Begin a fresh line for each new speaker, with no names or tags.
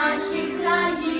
нашій країні.